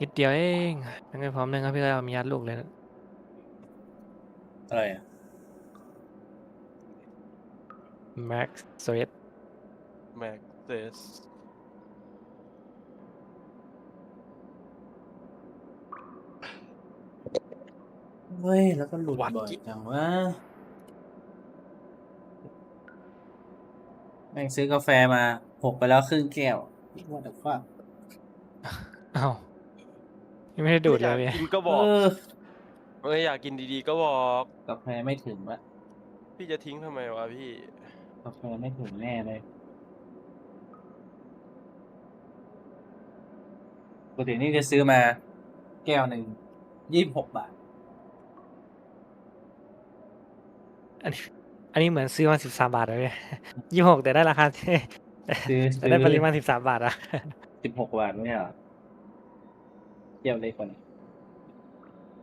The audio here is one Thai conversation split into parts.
นิดเดียวเองยังไม่พร้อมเลยครับพี่ก็เอามียัดลูกเลยนะอะไรอะแม็กซ์สวีทแม็กเซสเฮ้ย แล้วก็หลุดบ่อยจังวะแม่งซื้อกาแฟมาหกไปแล้วครึ่งแก้วว่าแต่ว่าอ้าว ยังไม่ได้ดูดเลยอพี่ยากกินก็บเออกอเอ้ยอยากกินดีๆก็บอก กาแฟไม่ถึงวะพี่จะทิ้งทำไมวะพี่ กาแฟไม่ถึงแน่เลยปกตินี่จะซื้อมา แก้วหนึ่งยี่สิบหกบาท อันนี้อันนี้เหมือนซื้อมาสิบสามบาทเลยพี่ยี่หกแต่ได้ราคาที่ซื้อแต่ได้ปริมาณสิบสามบาทอะ สิบหกบาทไม่ใช่เหรอ เทียบเลยคน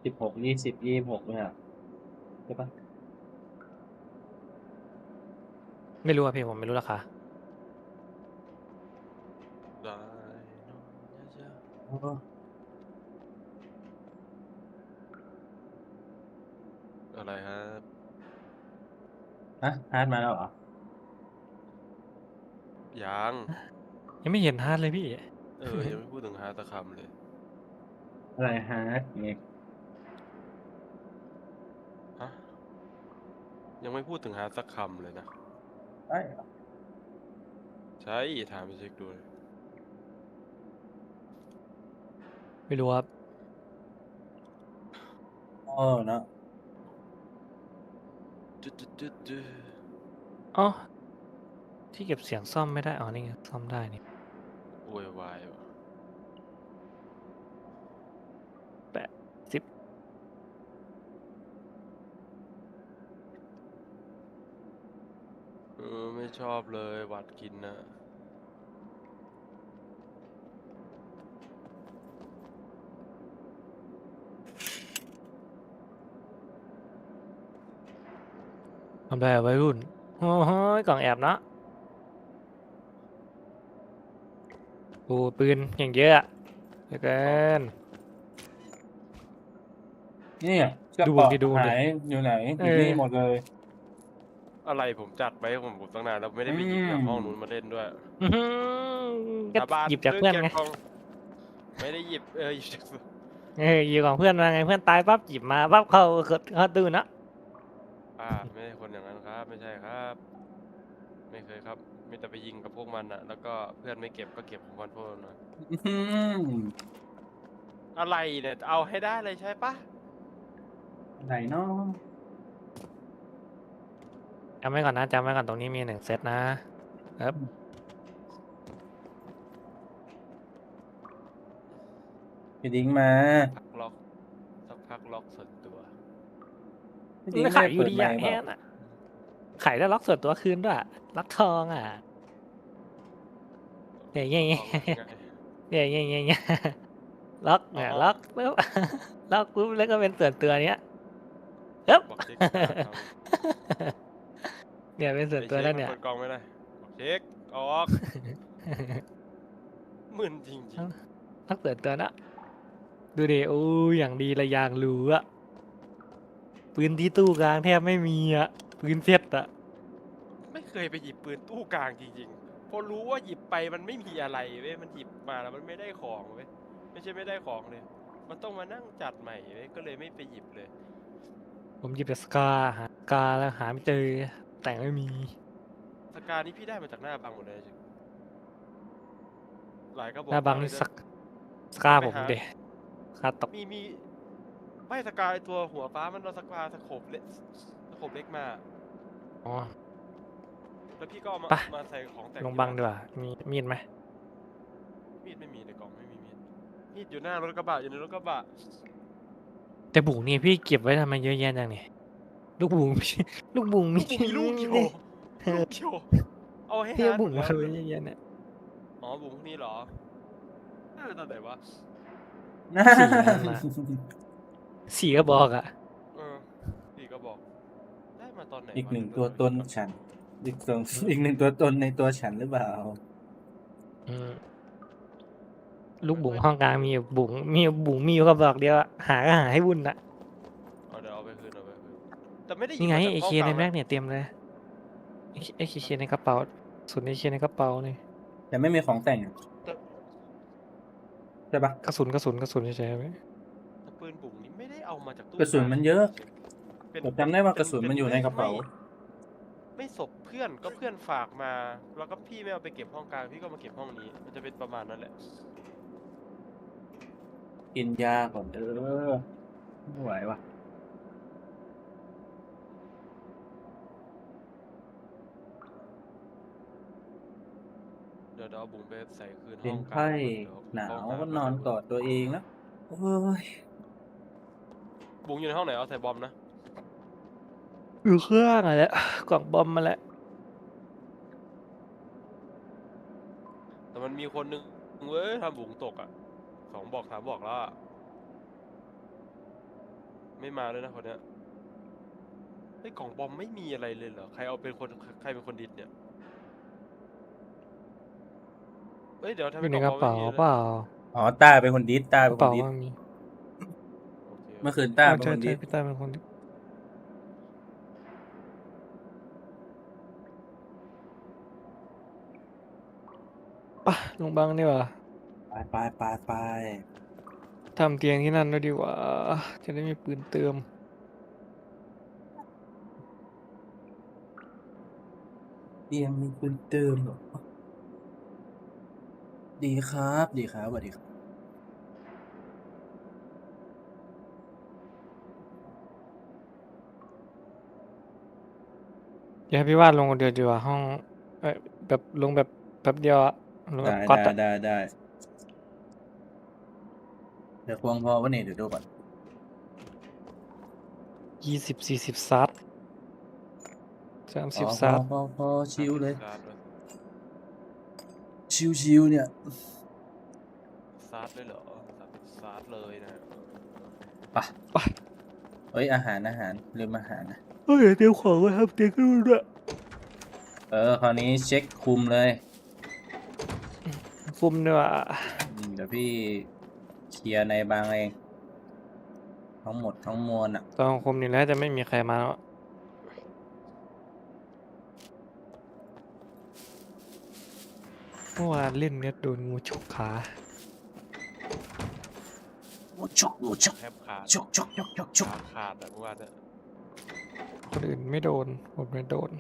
สิบหกยี่สิบยี่หกไม่ใช่เหรอใช่ปะไม่รู้อะพี่ผมไม่รู้ราคาได้นอนยะโอ้ๆอะไรฮะฮะฮาร์ดมาแล้วเหรอ ยัง ยังไม่เห็นฮาร์ดเลยพี่ เออ ยังไม่พูดถึงฮาตะคำเลย อะไรฮาร์ดเนี่ยฮะยังไม่พูดถึงฮาสักคำเลยนะ ได้เหรอใช่ถามไปเช็คดูเลยไม่รู้ครับโอ้เนาะจุดจุดจุดจุดอ๋อ ที่เก็บเสียงซ่อมไม่ได้ อ๋อ นี่ไงซ่อมได้นี่ โวยวายวะ แปดสิบ เออ ไม่ชอบเลยหวัดกินนะทำได้อะวัยรุ่น โอ้โหกล่องแอบเนาะโอ้ปืนอย่างเยอะอะเหลือเกินนี่กระดูเป๋าดิดูดิ หายอยู่ไหนอเอยู่อนี่หมดเลย อะไรผมจัดไว้ผมผมตั้งนานแล้วไม่ได้ไปหยิบอืมจากห้องนู้นมาเล่นด้วยอื้อหือก็สบนหยิบจากเพื่อนไงก็บของไม่ได้หยิบเออหยิบจากเออหยิบของเพื่อนมาไงเพื่อนตายปั๊บหยิบมาปั๊บเข้าเข้าตู้เนาะอ่าไม่ใช่คนอย่างนั้นครับ ไม่ใช่ครับ ไม่เคยครับมีแต่ไปยิงกับพวกมันอะแล้วก็เพื่อนไม่เก็บก็เก็บของมันพวกนั้นนะอื้อหืออะไรเนี่ยเอาให้ได้เลยใช่ปะ ไหนเนาะ จำไว้ก่อนนะจำไว้ก่อนตรงนี้มีหนึ่งเซตนะครับพี่ดิ้งมาพักล็อกสักพักล็อกส่วนตัว พี่ดิ้งไม่ไม่ขายอยู่เปิดดีไมอย่างค์แอเปล่านอะขายได้ล็อกส่วนตัวคืนด้วยล็อกทองอะเย่เย่เย่ของไงเย่เย่เย่เย่ล็อกเนี่ยอ๋อล็อกปุ๊บล็อกปุ๊บแล้วก็เป็นส่วนตัวเนี้ยปึ๊บบอกเช็คสตาร์ทเอา เนี่ยเป็นส่วนตัวแล้วเนี่ย ไอ้ช็คมัปิดกล้องไม่ได้บอกเช็คออกมึนจริงล็อกส่วนตัวนะ ดูดิโอ้ยอย่างดีละอย่างรู้อะปืนที่ตู้กลางแทบไม่มีอะปืนเซ็ตอะๆไม่เคยไปหยิบปืนตู้กลางจริงๆพอรู้ว่าหยิบไปมันไม่มีอะไรเว้ย มันหยิบมาแล้วมันไม่ได้ของเว้ย ไม่ใช่ไม่ได้ของเลย มันต้องมานั่งจัดใหม่เว้ย ก็เลยไม่ไปหยิบเลย ผมหยิบแต่สกาหาสกาแล้วหาไม่เจอ แต่งไม่มี สกานี่พี่ได้มาจากหน้าบังหมดเลยจริงหลายกระบอกหน้าบังมกนี่เลยะสกสกาไปผมหาเดคาตกมีมีไม่สกายตัวหัวฟ้ามันเราสกาสโคบเล็กสโคบเล็กมาอ๋อแล้วพี่ก็เอามาไปมาใส่ของแต่งลงที่บังบ้านดีกว่ามีมีดไหมมีดไม่มีในกล่องไม่มีมีดมีดอยู่หน้ารถกระบะอยู่ในรถกระบะแต่บุ๋งนี่พี่เก็บไว้ทำไมเยอะแยะจังเนี่ย ลูกบุ๋งลูกบุ๋งลูกมีลูกโยนี่ลูกโยเอาให้พี่ฮาเอาร์ดบุ๋งหมมาดไว้แล้วเยอะแยะเนี่ย อ๋อบุ๋งพวกนี้เหรอเออตอนไหนวะสี่อันน่ะสี่ก็บอกอะเออพี่ก็บอก ได้มาตอนไหนอีกวะหนึ่งจำตัวไม่ตนได้ฉัน อีกสองอีกหนึ่งตัวตนในตัวฉันหรือเปล่า อืมลูกบุ๋งห้องกลางมีอยู่บุ๋งมีอยู่บุ๋งมีอยู่กระบอกเดียวอะหาก็หาให้วุ่นอะ แต่ไม่ได้หยิบนี่ไงมาจากไอห้เคองกในลางแม็กนะเนี่ยเตรียมเลยไอเคในกระเป๋าส่วนไอเคในกระเป๋านี่แต่ไม่มีของแต่งอะใช่ปะกระสุนกระสุนกระสุนเฉยๆไหมแต่ปืนบุ๋งนี้ไม่ได้เอามาจากตู้กระสุนมันเยอะเป็นผมจำได้ว่ากระสุนมันอยู่ในกระเป๋าไม่ไม่ศพเพื่อนก็เพื่อนฝากมา แล้วก็พี่ไม่เอาไปเก็บห้องกลางพี่ก็มาเก็บห้องนี้ มันจะเป็นประมาณนั้นแหละ กินยาก่อนเออไม่ไหววะ ดี๋ยวเดี๋ยวเอาบุ๋งไปใส่คืนเป็ห้นองกลางไข้เดี๋ยวหนาวห้งก็ลางนอนจะกอดตัวเองนะโอ้ยบุ๋งอยู่ในห้องไหนเอาใส่บอมนะอยู่เครื่องอะไรกล่องบอมมาแล้วแต่มันมีคนนึงเว้ยทำบุ๋งตกอะสองบอกสามบอกแล้วอะไม่มาเลยนะคนเนี้ยไอ้ยกล่องบอมไม่มีอะไรเลยเหรอใครเอาเป็นคนใครเป็นคนดิดเนี่ย เฮ้ยเดี๋ยวทำอไมยู่ในกกล่ระองบอมเป๋าไม่มีเลยเปล่าอ๋อต้าเป็นคนดิสต้ากเป็ระนคเป๋านดิสมันมีโอเคเมื่อคืนต้าเป็นใช่คนดิใช่สพี่ต้าเป็นคนปะลงบังดีกว่าไปไปไปไปทำเตียงที่นั่นด้วยดีกว่า จะได้มีปืนเติม เตียงมีคุณเติมเหรอ ดีครับ ดีครับสวัสดีครับอย่าให้พี่วาดลงคนเดียวดีกว่าห้องเอ้ยแบบลงแบบแป๊บเดียวอะลงแบได้บก๊อตได้อะได้ได้เดี๋ยวควงพอวะเนี่ยเดี๋ยวดูก่อนยี่สิบสี่สิบซัดสามสิบอ๋อซัดพอพอพอชิวเลยซาดเลย ชิวชิวเนี่ยซาดเลยเหรอซาดเลยนะไปไปเฮ้ยอาหารอาหารลืมอาหารนะเฮ้ยเตรียมของไว้ครับเตรียมขึ้นด้วยเออคราวนี้เช็คคุมเลยคุมด้วยว่าอืมเดี๋ยวพี่เคลียร์ในบางเองทั้งหมดทั้งมวลอะตอนคุมนี่แล้วจะไม่มีใครมาแล้ว มื่อวานเล่นเนี่ยโดนงูฉกขาโอ้ชกโอ้ชกแทบขาดชกชกชกชกชกขาขาดอะเมื่อวานเนี่ยคนอื่นไม่โดนผมไม่โดน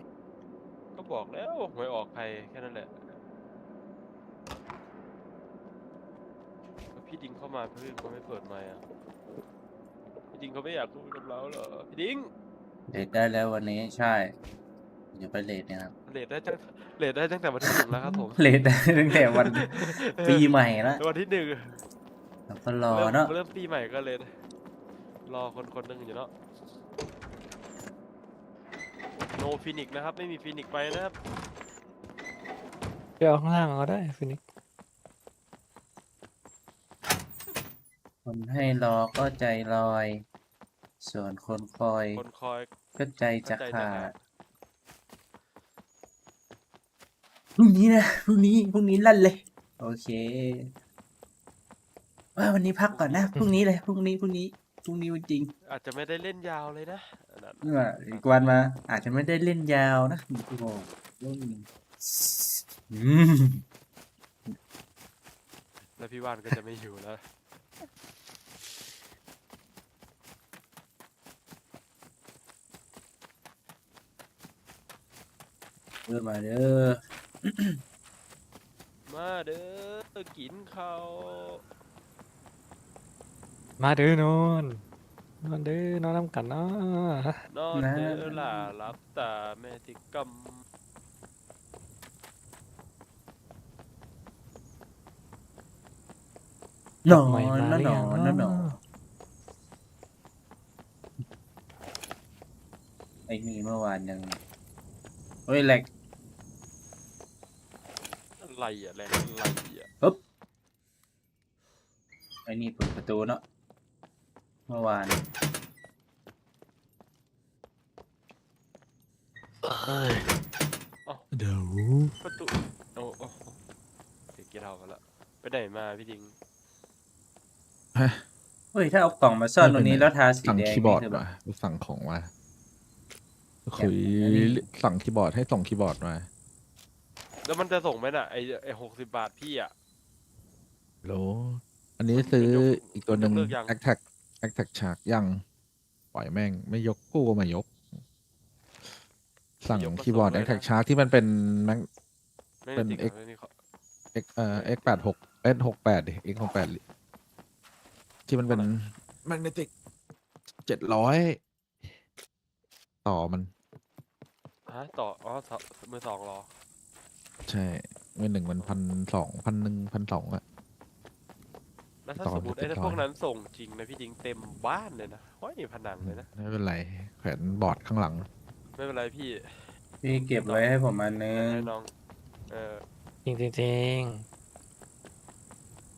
ก็บอกแล้วหวยออกใครแค่นั้นแหละพี่ดิงเข้ามาพี่ดิงเขาไม่เปิดไมค์อะพี่ดิงเขาไม่อยากคุยกับเราเหรอพี่ดิงเลทได้แล้ววันนี้ใช่ เดี๋ยวไปเลทเนี่ยครับเลทได้ตั้งเลทได้ตั้งแต่วันที่หนึ่งแล้วครับผมเลทได้ตั้งแต่วันปีใหม่แล้ววันที่หนึ่งแล้วก็รอเริ่มเนาะเริ่มปีใหม่ก็เลยรอคนคนหนึ่งอยู่เนาะโนฟินิกนะครับ ไม่มีฟินิกไปนะครับไปเอาข้างล่างเอาได้ฟินิกซ์คนให้รอก็ใจลอย ส่วนคนคอย คนคอยก็ใจจะก็ใจจะขาขาด ด พรุ่งนี้นะพรุ่งนี้พรุ่งนี้ลั่นเลย โอเค ว่าวันนี้พักก่อนนะพรุ่งนี้เลยพรุ่งนี้พรุ่งนี้พรุ่งนี้จริงอาจจะไม่ได้เล่นยาวเลยนะอันนั้นๆว่าอีกวันมา อาจจะไม่ได้เล่นยาวนะโอ้โหอืมแล้วพี่วานก็จะไม่อยู่แล้วเริ่มมาเด้อ มาเด้อกินข้าวมาเด้อนอนนอนเด้อนอนน้ำกันเนาะนอนเด้อล่ะรับตาแม่ติกำนอนใหม่มานะหรืนออยังนนะนเนาะอนไอ้นี่เมื่อวานยังเฮ้ยแหลก อะไรอะแรงอะไรอะไอ้นี่เปิดประตูเนาะเมื่อวานเดี๋ยวประตูโอ้โอ้เด็กกี่เท่ากันละไปไหนมาพี่ดิงฮะเฮ้ยถ้าเอากล่องมาซ่อนตรงนี้แล้วทาสีสั่งแดงคีย์บอร์ดนี่คืแบบมาสั่งของมาคุยอันนี้สั่งคีย์บอร์ดให้ส่งคีย์บอร์ดมา แล้วมันจะส่งไหมน่ะไอไอหกสิบบาทพี่อะ โหลอันนี้ซื้อมันยกอีกตัวหนึ่งมันยกเลิกยัง แอคแท็กแอคแท็กฉากยัง ปล่อยแม่ง ไม่ยกกู้ก็ไม่ยก สั่งยกก็คีย์บอร์ดส่แองคเลยนะแท็กชาร์ที่มันเป็นแม็ก ไม่เป็นจริง X เหรอนี่เขา X เอ่อ X แปดหก S หกแปดดิ X หกแปดที่มันเป็นแมกเนติกเจ็ดร้อยต่อมัน ฮะต่ออ๋อสองมือสองเหรอ ใช่มือหนึ่งมันพันสองพันหนึ่งพันสองอะ แล้วถ้าต่อสมมติมาไอ้700พวกนั้นส่งจริงนะพี่ดิงเต็มบ้านเลยนะห้อยผนังเลยนะ ไม่เป็นไรแขวนบอร์ดข้างหลัง ไม่เป็นไรพี่พี่เก็บไว้ให้ผมอันนึง ให้น้อง เออจริงจริงจริง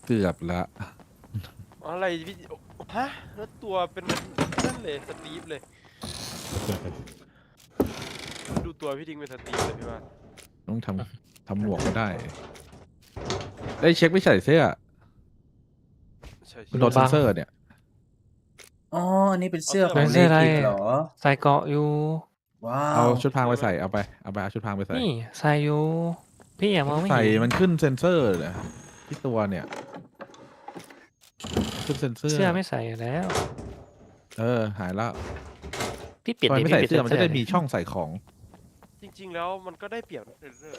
เกือบละอะไรพี่ฮะแล้วตัวเป็นนั่นเลยสตีฟเลย ดูตัวพี่ดิงเป็นสตีฟเลยพี่ว่าต้องทำ ทำหมวกก็ได้ ได้เช็คไม่ใส่เสื้อใช่มันโดนเซนเซอร์เนี่ย อ๋อ อันนี้เป็นเสื้อของเลกิเหรอ ใส่เกาะอยู่ ว้าวเอาชุดพรางไปใส่เอาไปเอาไปเอาชุดพรางไปใส่นี่ใส่อยู่ พี่อย่ามองไม่ใส่เห็นมันขึ้นเซนเซอร์เนี่ยที่ตัวเนี่ยขึ้นเซนเซอร์เสื้อไม่ใส่อยู่แล้ว เออหายแล้วพี่เปลี่ยนทำไมดิไม่พี่ใส่เปลี่ยนเสื้อมันจะได้ดิมีช่องใส่ของจ ริง ๆ แล้วมันก็ได้เปรียบนะเออเออ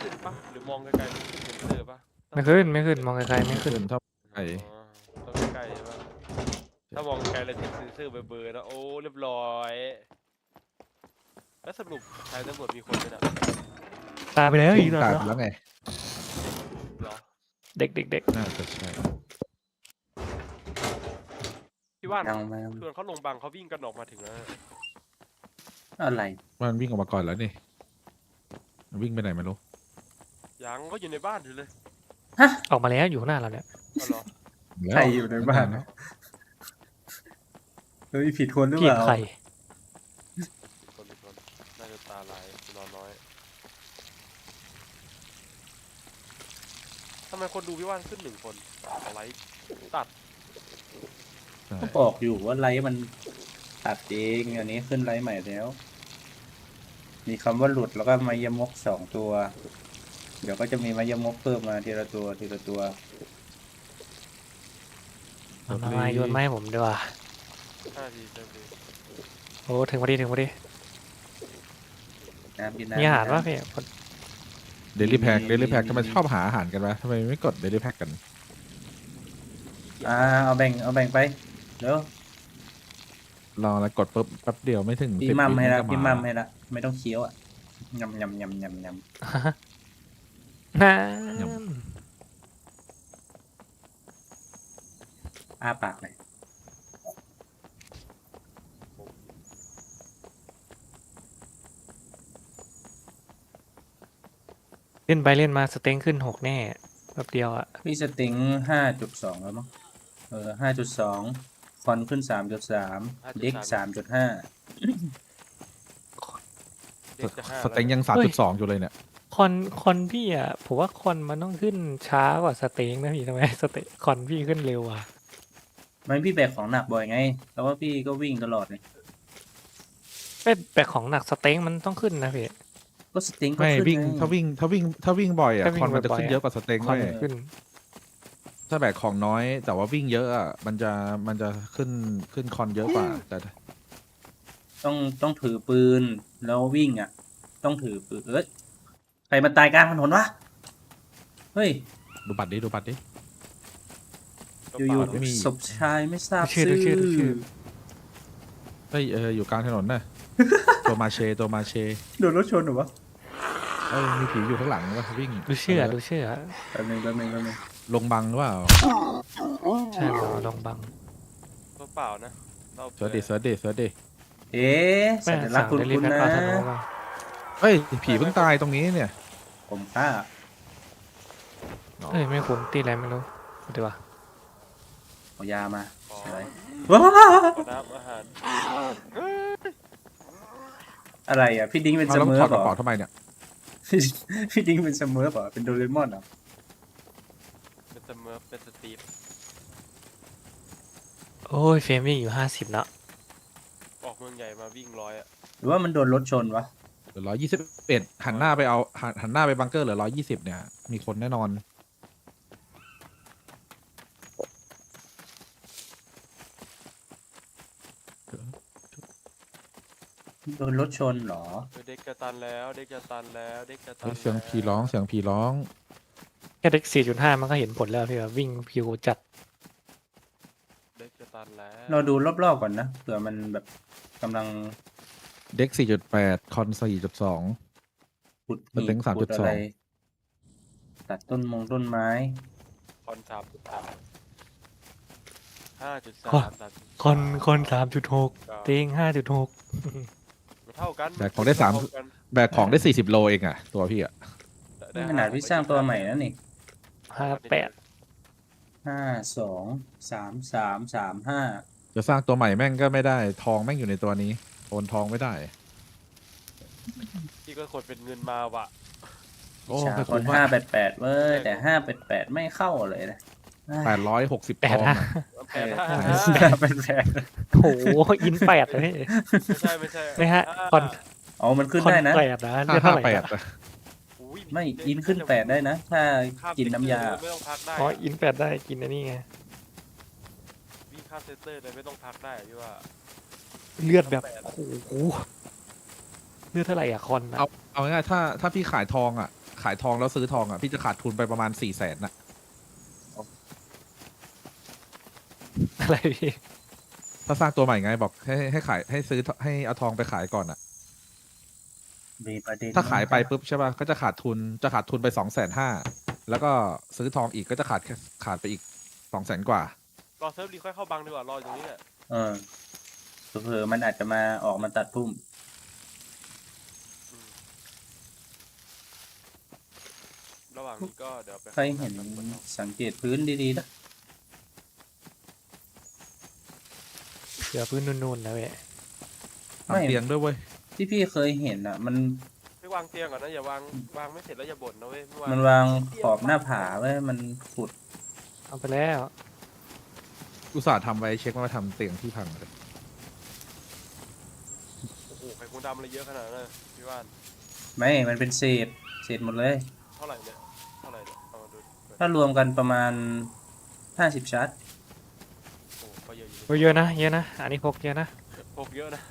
ขึ้นปะหรือมองไกลๆมันขึ้นเป็นเซอร์ปะไม่ขึ้นไม่ขึ้นมองไกลๆไม่ขึ้นขึ้นเท่าไหร่อ๋อต้องใกล้ๆใช่ปะถ้ามองไกลแล้วจะเซอร์เบอร์ๆนะโอ้เรียบร้อย แล้วสรุปชายตำรวจมีคนไหมนะตายไปแล้วอีกตายแล้วไปแล้วไง เหรอเด็กเด็กเด็กน่าจะใช่พี่ว่านยังไม่ส่วนเขาลงบังเขาวิ่งกันออกมาถึงแล้ว อะไร มันวิ่งออกมาก่อนแล้วนี่มันวิ่งไปไหนไม่รู้ยังก็อยู่ในบ้านอยู่เลยออกมาแล้วอยู่ข้างหน้าเราเนี่ยเอาเหรอใครอยู่ในบ้านนะเฮ้ยผิดคนหรือพี่เปล่าใครมีคนมีคนน่าจะตาลายนอนน้อยทำไมคนดูพี่ว่านขึ้นหนึ่งคนอะไรตัด ใช่ก็บอกอยู่ว่าไลฟ์มัน ตัดเองอันนี้ขึ้นไลฟ์ใหม่แล้ว มีคำว่าหลุดแล้วก็มายมกสองตัว เดี๋ยวก็จะมีมายมกเพิ่มมาทีละตัวทีละตัวเอามามาโยนไมาให้ผมดีกว่าห้าทีเต็มทีโอ้ถึงพอดีถึงพอดีน้ำกินน้ำมีอาหารกินป่ะน้ำพี่เดลิแพ็กมีเดลิแพ็กมีทำไมชอบหาอาหารกันวะทำไมไม่กดเดลิแพ็กกัน อ่าเอาแบ่งเอาแบ่งไปเดี๋ยว รอแล้วกดปุ๊บแป๊บเดียวไม่ถึงพี่10มัมวิให้ละนก็พี่มัมให้ละไม่ต้องเคี้ยวอะยำยำยำยำยนั่นำอ้าปากเลยเล่นไปเล่นมาสเต็งขึ้นหกแน่แบบเดียวอะพี่สติงห้าจุดสองแล้วมั้งเออห้าจุดสอง คอนขึ้นสามจุดสามเด็กสามจุดห้าเด็กจะห้าสเต็งยังสามจุดสองอยู่เลยเนี่ย คอนคอนพี่อะผมว่าคอนมันต้องขึ้นช้ากว่าสเต็งนะพี่ทำไมสเต็งคอนพี่ขึ้นเร็วอะมันพี่แบกของหนักบ่อยไง แล้วว่าพี่ก็วิ่งตลอดเลยเอ้ยแต่ของหนักสเต็งมันต้องขึ้นนะพี่ ก็สติงก็ไม่ขึ้นวิ่งไถ้าวิ่งถ้าวิ่งถ้าวิ่งบ่อยอะถ้าวิ่งคอนมันจะบ่อยๆขึ้นอะ เยอะกว่าสเต็งคอนเว้ยขึ้น ถ้าแบกของน้อย แต่ว่าวิ่งเยอะอะมันจะมันจะขึ้นขึ้นคอนเยอะกว่า แต่ต้องต้องถือปืนแล้ววิ่งอะ ต้องถือปืนเอ้ยใครมาตายกลางถนนวะเฮ้ยดูบัตรดิดูบัตรดิ อยู่ไม่มี ๆศพชายไม่ทราบดูชื่อดูชื่อดูชื่อ เฮ้ยเอออยู่กลางถนนน่ะ ตัวมาเชตัวมาเชโดนรถชนเหรอวะเอ้ยมีผีอยู่ข้างหลังวะวิ่งดูเชื่อดูเชื่อแป๊บนึงแป๊บนึงแป๊บนึง ลงบังหรือเปล่าใช่หรอลองบังตัวเปล่านะ เราเสิร์ชดิเสิร์ชดิเสิร์ชดิเอ๊ะสัแม่ญลักสั่ษงณ์คุณเดลิคุณเวอนะรี่ธนูมาเฮ้ยผีเพิ่งตายตรงนี้เนี่ยผมฆ่าเอ้ยไม่คุ้นตีอะไรไม่รู้ดีกว่าเอายามาขอใช่ว้าขอน้ำอาหารอะไรอะพี่ดิ้งเป็นเอาเสแล้วมอถอดกเประล่าเป๋าทำไมเนี่ยพี่พี่ดิ้งเป็นเสมอเปล่าเป็นโดเรมอนเหรอ เป็นเสมอเป็นสตีฟโอ้ยเฟรมวิ่งอยู่ห้าสิบนะออกเมืองใหญ่มาวิ่งร้อยอะหรือว่ามันโดนรถชนวะเหลือร้อยยี่สิบเอ็ดหันหน้าไปเอาหันหันหน้าไปบังเกอร์เหลือร้อยยี่สิบเนี่ย มีคนแน่นอน โดนรถชนเหรอ เออเด็กจะตันแล้ว เด็กจะตันแล้ว เด็กจะตันเฮ้ยเสียงแล้วผีร้องเสียงผีร้อง แค่เด็กสี่จุดห้ามันก็เห็นผลแล้วพี่ว่าวิ่งพิวจัดเด็กจะตันแล้ว เราดูรอบๆก่อนนะเผื่อมันแบบกำลังเด็กสี่จุดแปดคอนสี่จุดสองขุดมันหีเป็นบขุด3.2อะไรตัดต้นมงต้นไม้ คอนสามจุดสามห้าจุดคอสานมสามจุดคอนคอนสามจุดหกเต็งห้าจุดหกเท่ากันแต่ของได้สาม เท่กันแบกของได้สี่สิบโลเองอะตัวพี่อะได้ขนาดพี่สร้างตัวใหม่แล้วนี่ ห้าแปดห้าสองสามสามสามห้าจะสร้างตัวใหม่แม่งก็ไม่ได้ ทองแม่งอยู่ในตัวนี้โอนทองไม่ได้พี่ก็กดเป็นเงินมาว่ะโอ้ชาไม่คคุ้นมห้าอะแปดแปดเว้ยแต่ห้าแปดแปดไม่เข้าเลยนะแปดร้อยหกสิบแปทดองห้าอะแปดห้าห้าแปดแปดโหอินแปดเลย ไม่ใช่ไม่ใช่ไม่ฮะาคอน อ๋อมันขึ้นคอนได้นะแปดนะห้าเรียกห้าเท่าไหแปร่ดอะอะอุ๊ย ไม่อินขึ้นแปดได้นะ ถ้าข้ามกินน้ำยา เซ็ตเตอร์ไม่ต้องพักได้อ๋ออะอินแปดได้กินอันนี้ไงวิ่งข้ามเซตเตอร์เลยไม่ต้องพักได้อะพี่ว่าเลือดแบบโอ้โหเลือดเท่าไหร่อะคอนอะเอา เอาง่ายๆถ้าถ้าพี่ขายทองอะขายทองแล้วซื้อทองอะพี่จะขาดทุนไปประมาณสี่แสนนะอะไรพี่ถ้าสร้างตัวใหม่ไงบอกให้ให้ขายให้ซื้อให้เอาทองไปขายก่อนอะ มีประเด็นถ้าขายไปปุ๊บใช่ป่ะก็จะขาดทุนจะขาดทุนไปสองแสนห้าแล้วก็ซื้อทองอีกก็จะขาดแค่ขาดไปอีกสองแสนกว่า รอเซิร์ฟรีค่อยเข้าบังดีกว่ารออย่างนี้แหละเออเผลอๆมันอาจจะมาออกมาตัดพุ่มอืมระหว่างนี้ก็เดี๋ยวไปใครเห็นสังเกตพื้นดีๆนะเดี๋ยวพื้นนุ่นๆนะเว้ยทำเตียงด้วยเว้ย ที่พี่เคยเห็นอะ มันไปวางเตียงก่อนนะอย่าวางวางไม่เสร็จแล้วอย่าบ่นนะเว้ยเอวานมันวางขอบหน้าผาไว้มันขุดเอาไปแล้ว อุตส่าห์ทำไว้เช็คว่าทำเตียงที่พังเลยโอ้โหไข่คงดำอะไรเยอะขนาดนั้นเลยพี่ว่านไม่ มันเป็นเศษเศษหมดเลย เท่าไหร่เนี่ยเท่าไหร่เนี่ยเอามาดูถ้ารวมกันประมาณห้าสิบชัด โอ้ก็เยอะอยู่โอ้ยเยอะนะ เยอะนะ อันนี้พกเยอะนะพกเยอะนะ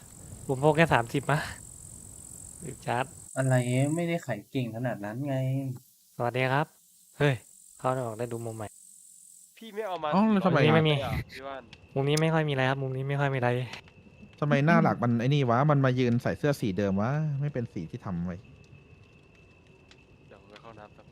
ผมพกแค่สามสิบนะหรือจัดอะไรไม่ได้ไขเก่งขนาดนั้นไง สวัสดีครับ เฮ้ย เขาได้บอกได้ดูมุมใหม่ พี่ไม่เอามาอ๋อแล้วทำไม ไม่มี เลยอะพี่ว่านมุมนี้ไม่ค่อยมีอะไรครับ มุมนี้ไม่ค่อยมีอะไร ทำไมหน้าหลักมันไอ้นี่วะ มันมายืนใส่เสื้อสีเดิมวะ ไม่เป็นสีที่ทำไว้ เดี๋ยวผมไปเข้าน้ำครับ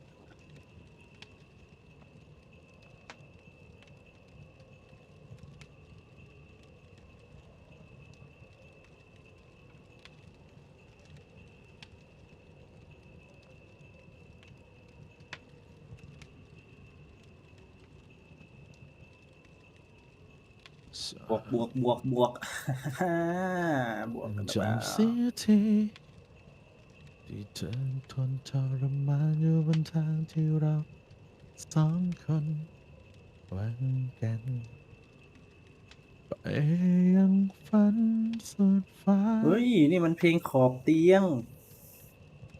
บวกบวกบวกบวกฮ่าบวกกันหรือเปล่าจำเสียทีที่เธอทนทรมานอยู่บนทางที่เราสองคนหวังกันไปยังฝันสุดฟ้าเฮ้ย นี่มันเพลงขอบเตียง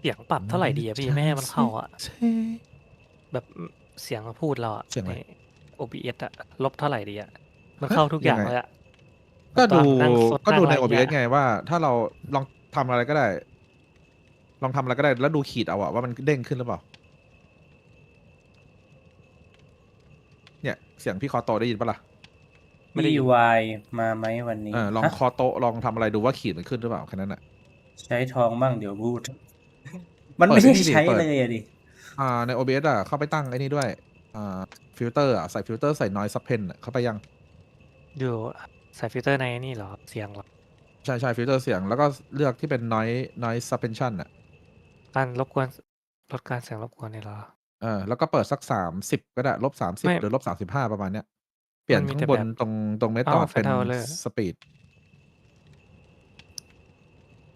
เสียงปรับเท่าไหร่ดีอะพี่ไม่ให้มันเข้าอะจำเสียที แบบเสียงพูดเราอะเสียงอะไร ใน OBS อะลบเท่าไหร่ดีอะ มันเข้าทุกอย่างยังไงเลยอะก็ดูตอนนั่งสดก็ดูในนั่งอะไร OBS เงี้ยไงว่า ถ้าเราลองทำอะไรก็ได้ ลองทำอะไรก็ได้แล้วดูขีดเอาอะว่ามันเด้งขึ้นหรือเปล่า เนี่ย เสียงพี่คอโตได้ยินปะล่ะไม่ได้ยิน EY มาไหมวันนี้เออลองฮะคอโตะลองทำอะไรดูว่าขีดมันขึ้นหรือเปล่าแค่นั้นอะใช้ทองบ้างเดี๋ยวพูด มันเปิดไม่ได้ไอ้นี่ดิใช้เปิดเลยอะดิอ่าใน OBS อะเข้าไปตั้งไอ้นี่ด้วย อ่าฟิลเตอร์อะใส่ฟิลเตอร์ใส่ noise suppent อะเข้าไปยัง อยู่ใส่ฟิลเตอร์ในนี่เหรอ เสียงเหรอ ใช่ใช่ฟิลเตอร์เสียงแล้วก็เลือกที่เป็น noise noise suspension อะการรบกวนลดการเสียงรบกวนนี่เหรอ เออแล้วก็เปิดสักสามสิบก็ได้ลบสามสิบไม่หรือลบสามสิบห้าประมาณเนี้ย เปลี่ยนมันมีข้าแต่งบนแบบตรงตรงเมทอ๋ออดเป็น Fat Howler สปีด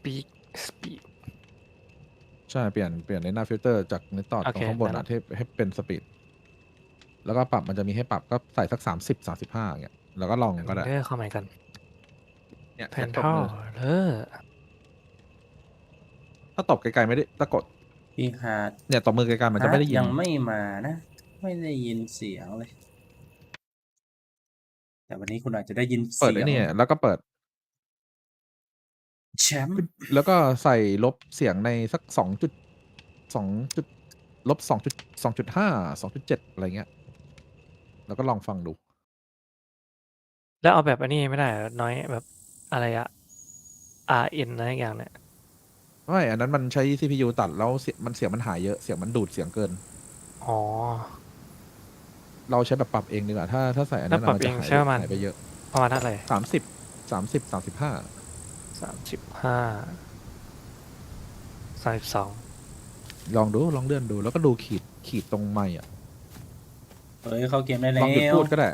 ปีกสปีด ใช่ เปลี่ยนเปลี่ยนในหน้าฟิลเตอร์จากเมทอดโอตรเคงข้างบนได้อะละที่ให้เป็นสปีด แล้วก็ปรับมันจะมีให้ปรับก็ใส่สักสามสิบสามสิบห้าอย่างเงี้ย แล้วก็ลองก็ได้เด้อเข้าใหม่กันเนี่ยแพนตทบอมือเออถ้าตบไกลๆไม่ได้ตะกดพี่ฮาร์ดเนี่ยตบมือไกลๆมันจะไม่ได้ยินยังไม่มานะ ไม่ได้ยินเสียงเลย แต่วันนี้คุณอาจจะได้ยินเปิดเสีไอ้ยงเนี่ย แล้วก็เปิดแชมป์แล้วก็ใส่ลบเสียงในสักสองจุดสองจุดลบสองจุดสองจุดห้าสองจุดเจ็ดอะไรเงี้ย แล้วก็ลองฟังดู แล้วเอาแบบอันนี้ไม่ได้เหรอน้อยแบบอะไรอะ R N อะไรอย่างเนี่ยไม่อันนั้นมันใช้ CPU ตัดแล้วเสียงมันเสียงมันหายเยอะเสียงมันดูดเสียงเกิน อ๋อ เราใช้แบบปรับเองดีกว่าถ้าถ้าใส่อันนั้นแล้วปรับมันจะเองหายใช้ประมาณหายไปเยอะประมาณเท่าไหร่สามสิบสามสิบสามสิบห้าสามสิบห้าสามสิบสองลองดูลองเลื่อนดูแล้วก็ดูขีดขีดตรงไม้อะเฮ้ยเข้าเกมได้ลแล้องหยุดวพูดก็ได้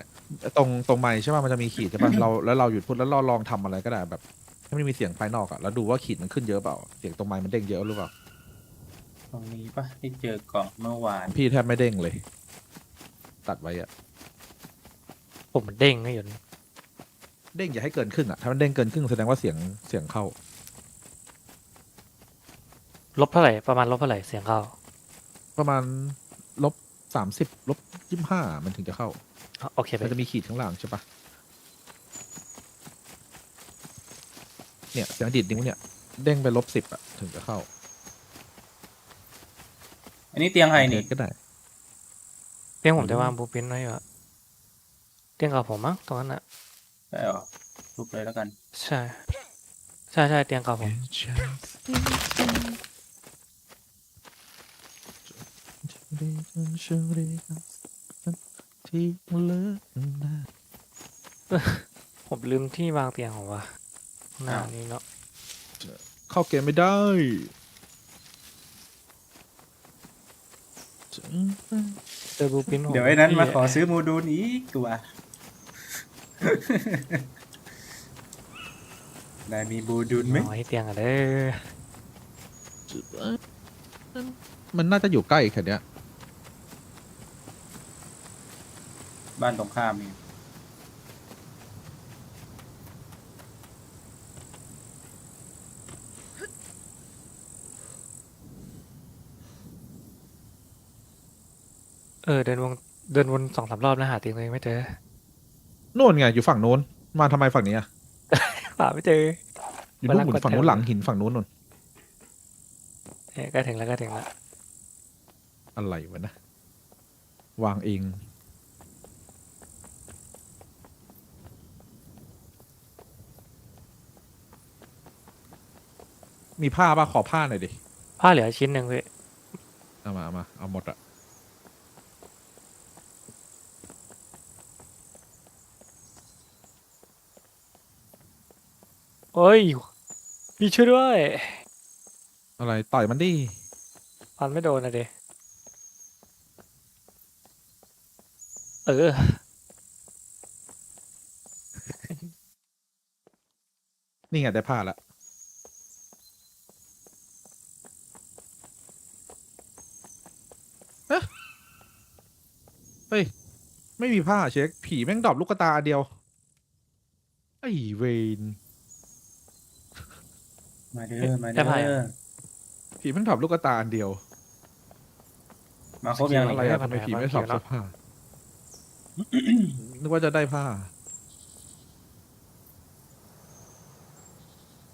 ตรงตรงไม้ใช่ป่ะมันจะมีขีดใช่ป่ะเราแล้วเราหยุดพูดแล้วเราลองทำอะไรก็ได้แบบให้มันมีเสียงภายนอกอะแล้วดูว่าขีดมันขึ้นเยอะเปล่าเสียงตรงไม้มันเด้งเยอะหรือเปล่าตรงนี้ปะที่เจอกล่องเมื่อวานพี่แทบไม่เด้งเลย ตัดไว้อะผมมันเด้งไม่หยุดเด้งอย่าให้เกินครึ่งอะถ้ามันเด้งเกินครึ่งแสดงว่าเสียงเสียงเข้า ลบเท่าไหร่ประมาณลบเท่าไหร่เสียงเข้าประมาณลบ สามสิบลบยี่ห้ามันถึงจะเข้าอ๋อโอเคไปมันจะมีขีดข้างล่างใช่ปะเนี่ยเสียงดีดนิ้วเนี่ย เด้งไปลบสิบอะถึงจะเข้าอันนี้เตียงใครนี่ก็ได้ เตียงผมจะวางบูปินไว้อยู่อะเตียงกับผมมั้งตรงนั้นอะได้เหรอทุบเลยแล้วกัน ใช่ ใช่ใช่เตียงกับผม ที่เลิกนะผมลืมที่วางเตียงของว่ะหน้าอ้าวนี้เนาะเข้าเกมไม่ได้เจอบูปินผมเดี๋ยวไอ้นั้นมาที่ขอซื้อโมดูลอีกตัวนายมีบูดูลไหมน้อยเตียงอะเด้อมันน่าจะอยู่ใกล้แค่เนี้ย บ้านตรงข้ามนี่เออเดินวงเดินวนสองสามรอบแล้วหาเตียงตัวเองไม่เจอนู่นไงอยู่ฝั่งนู้น มาทำไมฝั่งนี้อะหาไม่เจออยู่นู่นกำลังกดฝั่งนู้นแถวหลังหินฝั่งนู้นนู่นเอ้ยใกล้ถึงแล้วใกล้ถึงแล้วอะไรวะนะ วางเอง มีผ้าป่ะขอผ้าหน่อยดิ ผ้าเหลือชิ้นหนึ่งเว้ยเอามาเอามาเอาหมดอะโอ้ยพี่ช่วยด้วยอะไรต่อยมันดิฟันไม่โดนนะเดเออ นี่ไงได้ผ้าละเอ๊ะ เฮ้ย ไม่มีผ้าเช็ค ผีแม่งดรอปลูกตาอันเดียว ไอ้เวนมาเด้อมาได้เด้ไพ่ออะ ผีแม่งดรอปลูกตาอันเดียว มาครบยังอะไรนี่อะได้ทำไมผ้าผีไม่ไหนสอบบ้างเสื้อผ้า นึกว่าจะได้ผ้า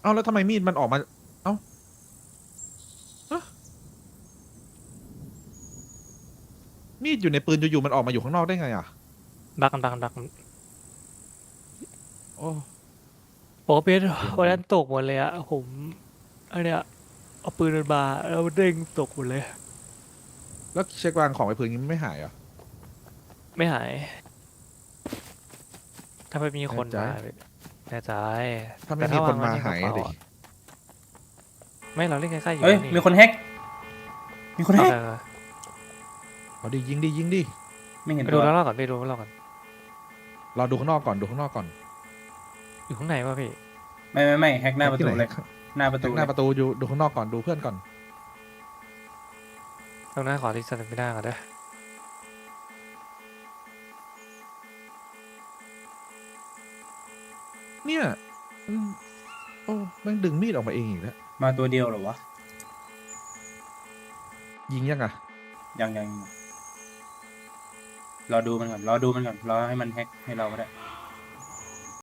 เอ้าแล้วทำไมมีดมันออกมา เอ้าฮะ มีดอยู่ในปืนอยู่ๆมันออกมาอยู่ข้างนอกได้ไงอะ บักกันบักกันบักกันโอ้โอ้เพชรวันนั้นตกหมดเลยอะผมอันเนี้ยเอาปืนมันมาแล้วมันเด้งตกหมดเลย แล้วเช็ควางของไว้พื้นนี้ไม่หายเหรอะ ไม่หาย ถ้าไม่มีคนแน่ใจ มาแน่ใจถ้าไม่แต่มีคนวงมาไว้ในหายกระดิเป๋อะไม่เราเล่นใกล้ๆอยู่เฮ้ย นี่มีคนแฮก มีคนแฮก เออ เอาดิยิงดิยิงดิไม่เห็นไปตัดูวแล้วรอก่อนไปดูแล้วรอก่อนรอดูข้างนอกก่อนดูข้างนอกก่อนอยู่ข้างในวะพี่ไม่ไม่ไม่แฮกหน้าประที่ตูไเลยหน้าประตูหเลน้ายประตูอยู่ดูข้างนอกก่อนดูเพื่อนก่อนตรงนั้นขอรีสตาร์ทไม่ได้ก่อนเด้อเนี่ยอืมโอ้แม่งดึงมีดออกมาเองอีกแล้วมาตัวเดียวเหรอวะยิงยังอะยังยัง รอดูมันก่อนรอดูมันก่อนรอให้มันแฮกให้เราก็ได้